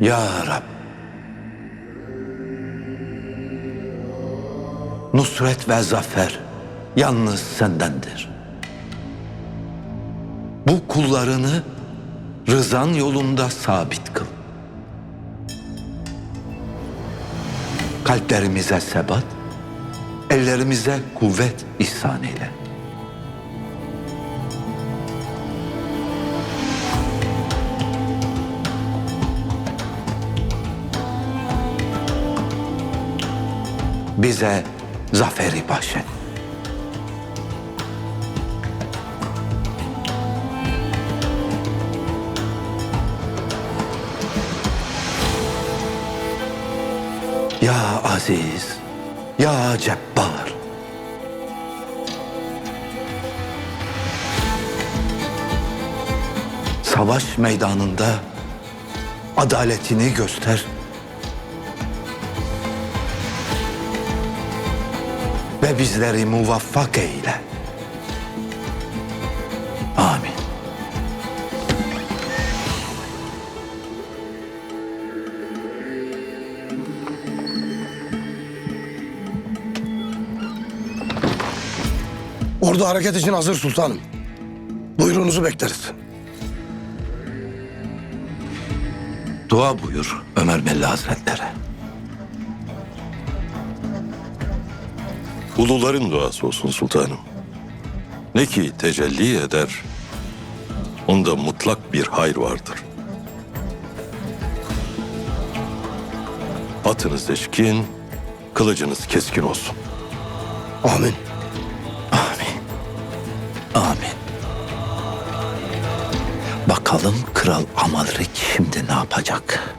Ya Rab. Nusret ve zafer yalnız sendendir. Bu kullarını rızan yolunda sabit kıl. Kalplerimize sebat, ellerimize kuvvet ihsan eyle. Bize zaferi bahşet. Ya Aziz, Ya Cebbar. Savaş meydanında adaletini göster. Ve bizleri muvaffak eyle. Amin. Ordu hareket için hazır sultanım. Buyruğunuzu bekleriz. Dua buyur Ömer Mella Hazretleri. Uluların duası olsun sultanım. Ne ki tecelli eder, onda mutlak bir hayır vardır. Atınız seçkin, kılıcınız keskin olsun. Amin. Amin. Amin. Bakalım Kral Amalrik şimdi ne yapacak?